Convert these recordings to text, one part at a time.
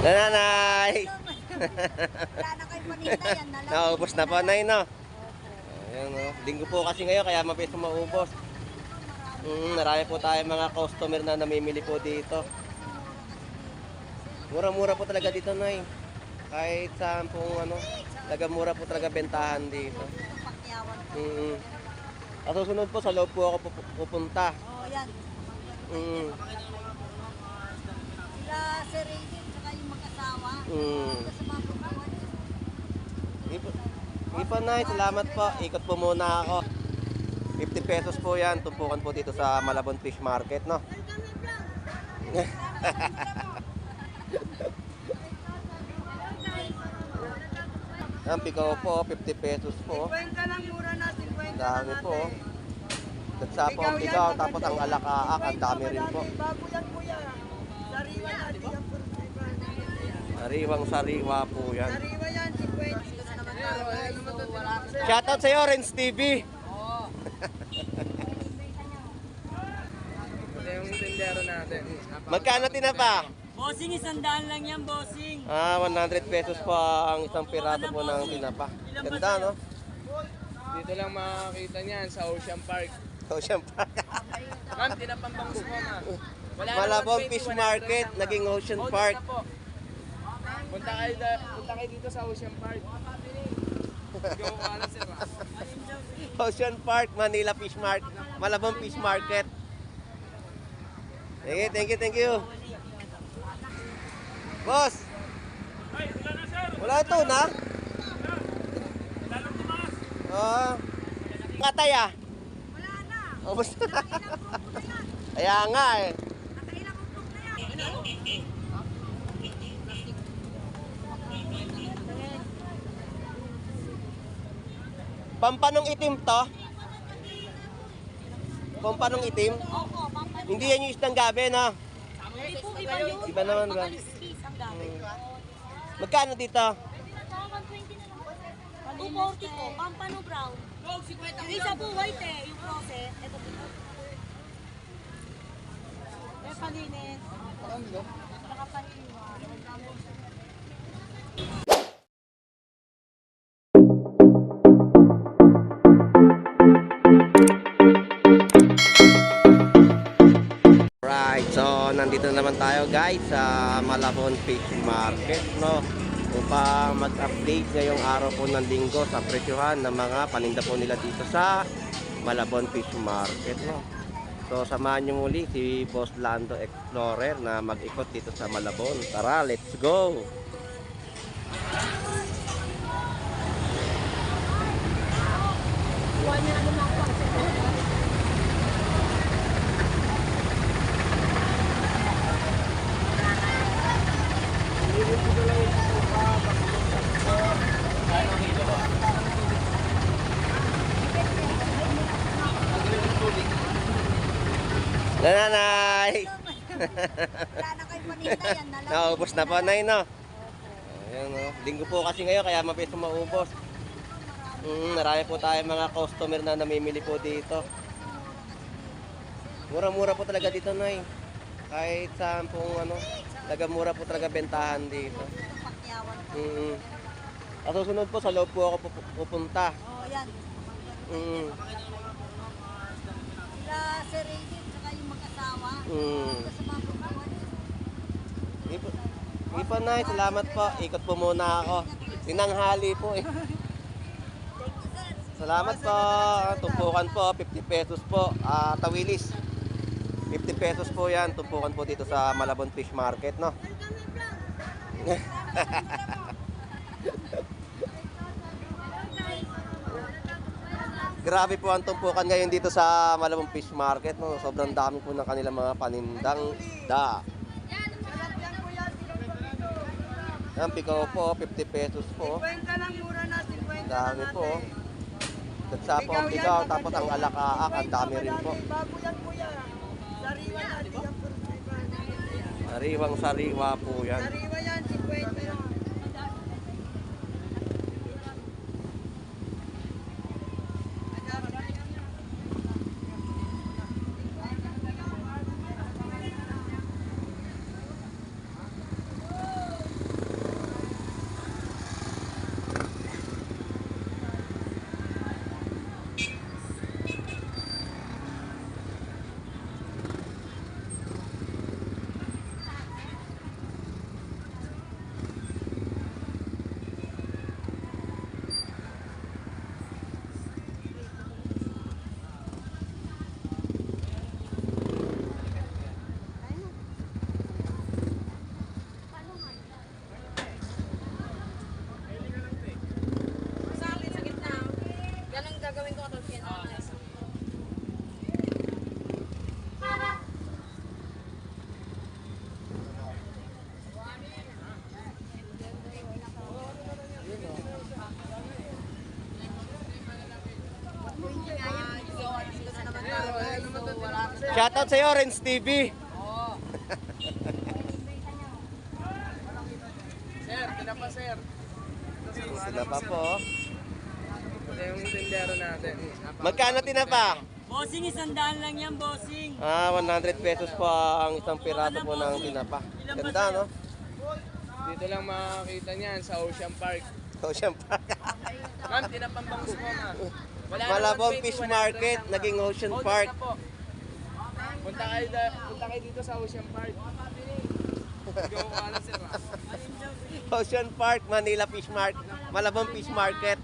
Nanay! Wala na kayo paninda yan. na lang. Naubos na po, Nay, no? Ayan, oh. Linggo po kasi ngayon, kaya mabilis maubos. Mm, marami po tayo mga customer na namimili po dito. Mura-mura po talaga dito, Nay. Kahit saan po, ano, talaga mura po talaga bentahan dito. Mm. At susunod po, sa loob po ako pupu- pupunta. Oh, yan. Mm. Sila Sir. Mm. Po, po, Nay. Salamat po. Ikot po muna ako. 50 pesos po yan. Tumpukan po dito sa Malabon Fish Market, no? Ang pikaw po, 50 pesos po. 50 lang mura na, 50 Ang dami po. Datsa po ang pikaw, tapos ang alakaak, ang dami rin po. Bago yan. Sariwa yan, di yan puro Sariwang sariwa po yan. Sariwa yan, 50. Shoutout sa'yo, Renz TV. Ito yung tindero natin. Magkano tinapa? Bossing, isang daan lang yan, bossing. Ah, 100 pesos po ang isang piraso po ng tinapa. Ganda, no? Dito lang makakita niyan sa Ocean Park. So, syempre. Ma'am, tinapang bangus mo ma. Wala Malabon naman Fish 20, 100 Market, naging Ocean Ocean Park. Na. Punta kayo, da- punta kayo dito sa Ocean Park. Go, wala sir. ah. Ocean Park, Manila Fish Market, Malabon Fish Market. Thank you, thank you, thank you. Boss! Wala ito na? Ah. Kataya. Wala na. Ubus na. Kaya nga eh. Nakailang utok na yan. Pampanong itim to? Pampanong itim? Opo. Hindi yan yung isdang gabi, no? Hindi po iba yun. Iba naman ba? Dami. Magkano dito? 120 na lang. 240 po, pampano brown. Yung isa po white eh, yung process. Ito po. May palinis. Saka tayo guys sa Malabon Fish Market, no? Upang mag-update ngayong araw po ng linggo sa presyohan ng mga paninda po nila dito sa Malabon Fish Market, no? So samahan nyo muli si Boss Lando Explorer na mag-ikot dito sa Malabon. Tara, let's go! Nanay! Wala na kayo paninda yan. na lang. Naubos na po, Nay, no? Ayan, no? Linggo po kasi ngayon, kaya mabilis maubos. Mm, marami po tayo mga customer na namimili po dito. Mura-mura po talaga dito, Nay. Kahit saan po, ano, talaga mura po talaga bentahan dito. Mm. At susunod po, sa loob po ako pupu- pupunta. Oh, yan. Mm. Sila Sir mag-asawa. Mm. Sa mga pupuan. Hindi po, hindi po, Nay. Salamat po. Ikot po muna ako. Sinanghali po eh. Salamat po. Tumpukan po, 50 pesos po. Ah, tawilis. 50 pesos po yan. Tumpukan po dito sa Malabon Fish Market, no? Grabe po ang tumpukan ngayon dito sa Malabon Fish Market, no? Sobrang dami po ng kanilang mga panindang da. Ang pikaw po, 50 pesos po. 50 lang mura na, 50 Ang lang dami po. Datsa po ang pikaw, tapos ang alakaak, ang dami rin po. Bago yan. Sariwa yan, yan puro Sariwang sariwa po yan. Sariwa yan, 50 lang. Gagawin ko 14 yan. Shoutout sa'yo, Renz TV. Sir, tinapa sir. Sila pa po. Ito yung tindero natin. Magkano tinapa? Bossing, isang daan lang yan, bossing. Ah, 100 pesos po ang isang piraso po ng tinapa. Ganda, no? Dito lang makakita niyan sa Ocean Park. So, siyempre. Ma'am, tinapang bangus po ma'am. Wala Malabong 120, Fish 100 Market, naging Ocean Park. Punta kayo, da- punta kayo dito sa Ocean Park. Ocean Park, Manila Fish Market, Malabong Fish Market.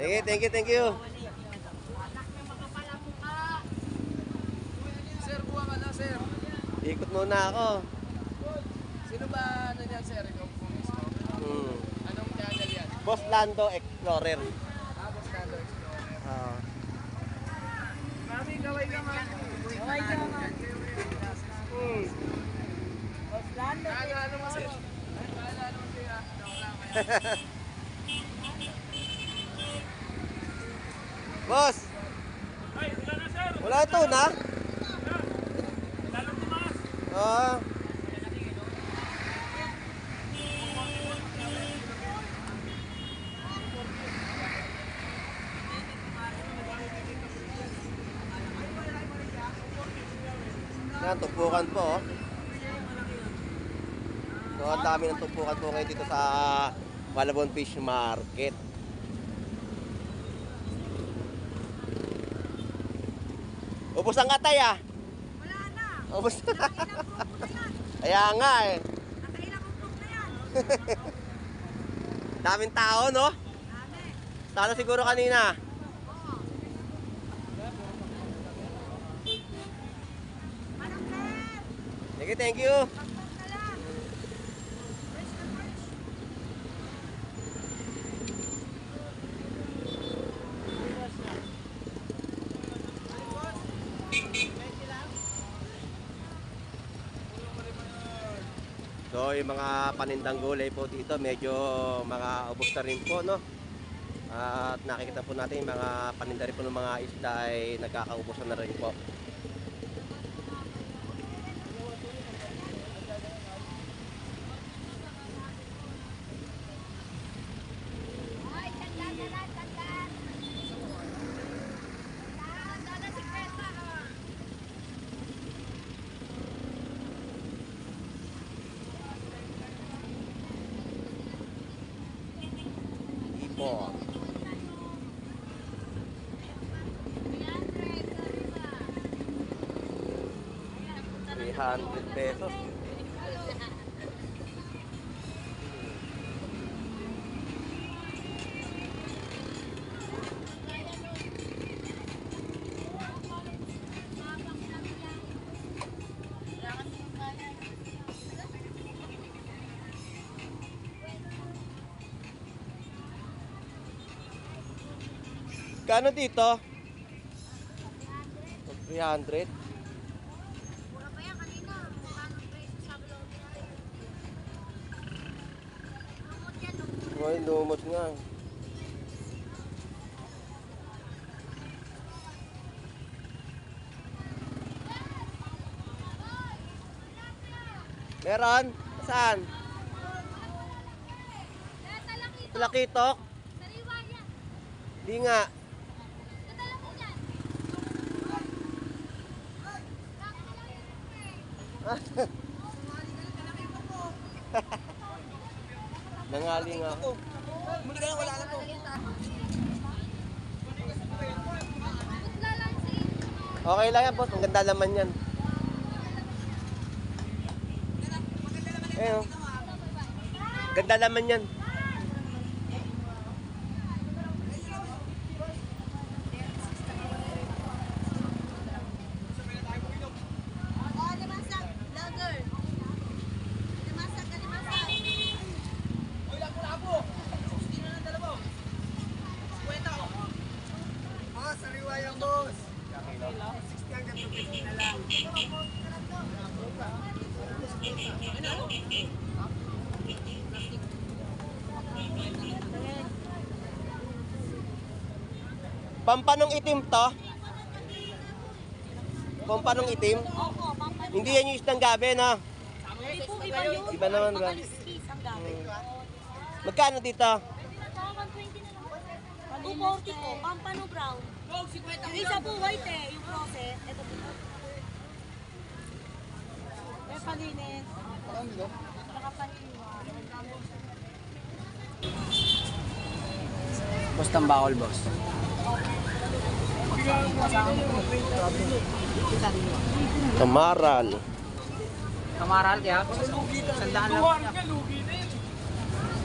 Thank you, thank you, thank you. Sir, buwa ka na sir. Ikot muna ako. Sino ba ano niyan sir? Ikaw po mismo. Hmm. Anong channel yan? Boss Lando Explorer. Tapos Standard Explorer. Ah. Mami, kaway ka mami. Kaway ka mami. Hmm. Nakakaano mo sir? Nakakaano mo sir? ah? Joke lang. Boss! Wala ito na? Ah. Yan, po. oh. So, ang dami ng tumpukan po ngayon dito sa Malabon Fish Market. Ubus ang katay ah. Wala na. Ubus na. Na. Kaya nga eh. Nakailang grupo na yan. Daming tao no? Dami. Sana siguro kanina. Oo. Manang Claire! Thank you, thank you. Pagpag na lang. Fresh na fresh. So, yung mga panindang gulay po dito, medyo mga ubos na rin po, no? At nakikita po natin yung mga paninda rin po ng mga isda ay nagkakaubusan na rin po. Ay, tandaan na lang, tandaan. Tandaan, tandaan si Kwenta. Ipo. Three hundred pesos. Kano dito? 300. Mura pa yan kanina. Magkano presyo sa vlog natin? Lumot yan, lumot. Ay, lumot nga. Meron? Saan? Data lang ito. Lakitok? Sariwa yan. Di nga. Data lang mo yan. Nangali nga ako. Putla lang si Okay lang yan, boss. Ang ganda naman yan. Oh. Ganda naman yan. Pampanong itim to? Pampanong itim? Opo, pampanong Hindi yan yung isdang gabi, no? Hindi po, iba yun. Iba naman ba? Gamit. Magkano dito? Sa 120 na lang. 240 po, pampano brown. Yung isa po white eh, yung process. Ito po. Eh, palinis. Nakapalinis. Boss tambakol, boss. Kamaral. Kamaral kaya? Sandaan lang.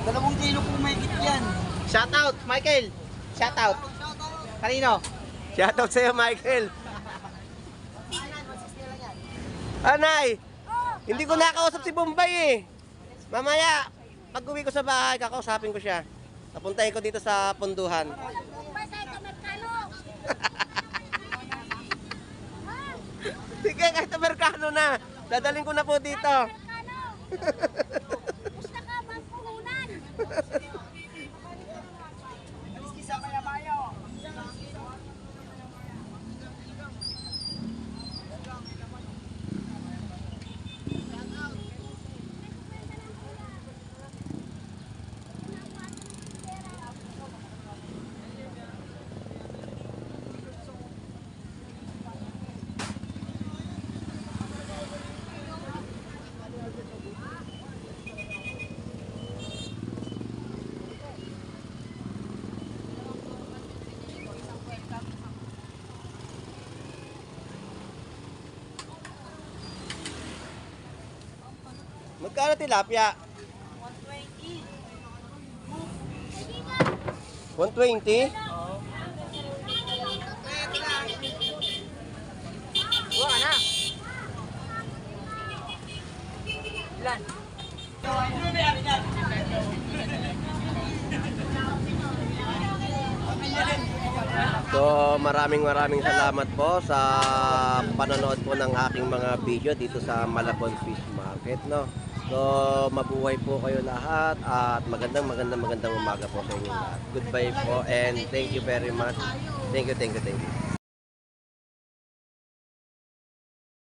Dalawang kilo kung may yan. Shout out, Michael. Shout out. Kanino? Shoutout sa'yo, Michael. Anay, hindi ko nakausap si Bombay eh. Mamaya, pag uwi ko sa bahay, kakausapin ko siya. Napuntahin ko dito sa punduhan. Sige, kahit Amerikano na. Dadaling ko na po dito. Magkano tilapia? 120. 120? Buwa na. Ilan? So maraming maraming salamat po sa panonood po ng aking mga video dito sa Malabon Fish Market no. So mabuhay po kayo lahat at magandang magandang magandang umaga po sa inyo lahat. Goodbye po and thank you very much. Thank you, thank you, thank you.